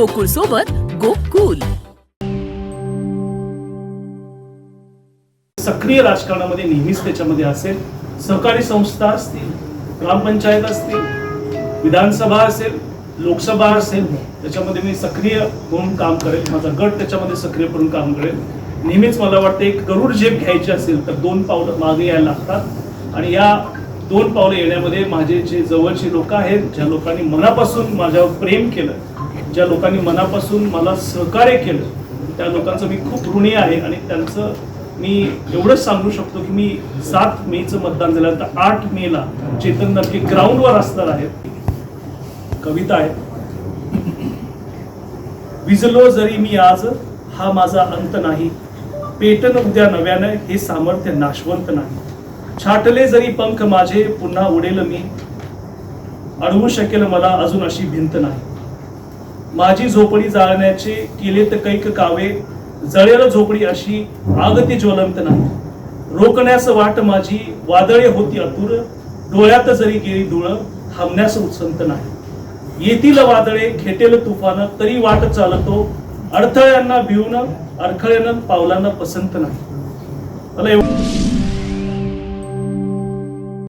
गोकुळ सोबत गोकुल. सक्रिय राजकारणामध्ये नेहमीच त्याच्यामध्ये असेल सहकारी संस्था असतील ग्रामपंचायत असतील विधानसभा असेल लोकसभा असेल त्याच्यामध्ये मी सक्रिय होऊन काम करेल माझा गट त्याच्यामध्ये सक्रिय करून काम करेल. नेहमीच मला वाटतं एक गरुड झेप घ्यायची असेल तर दोन पावलं मागे यायला लागतात. आणि या दोन पावलं येण्यामध्ये माझे जे जवळचे लोक आहेत ज्या लोकांनी मनापासून माझ्यावर प्रेम केलं ज्या लोकांनी मनापासून मला सहकार्य केलं त्या लोकांचं मी खूप ऋणी आहे आणि त्यांचं मी एवढंच सांगू शकतो की मी सात मेचं मतदान झाल्यानंतर आठ मेला चेतन नक्की ग्राउंडवर असणार आहेत कविता आहे. विजलो जरी मी आज हा माझा अंत नाही. पेटन उद्या नव्यानं हे सामर्थ्य नाशवंत नाही. छाटले जरी पंख माझे पुन्हा उडेल मी. अडवू शकेल मला अजून अशी भिंत नाही. माझी झोपडी जाळण्याचे केले तर कैक कावे जळेल झोपडी अशी आग ती ज्वलंत नाही. रोखण्यास वाट माझी वादळे होती अतुर डोळ्यात जरी गेली धुळ थांबण्यास उत्संत नाही. येतील वादळे खेटेल तुफान तरी वाट चालतो अडथळ्यांना भिवून अडखळ्यानं पावलांना पसंत नाही. मला एवढं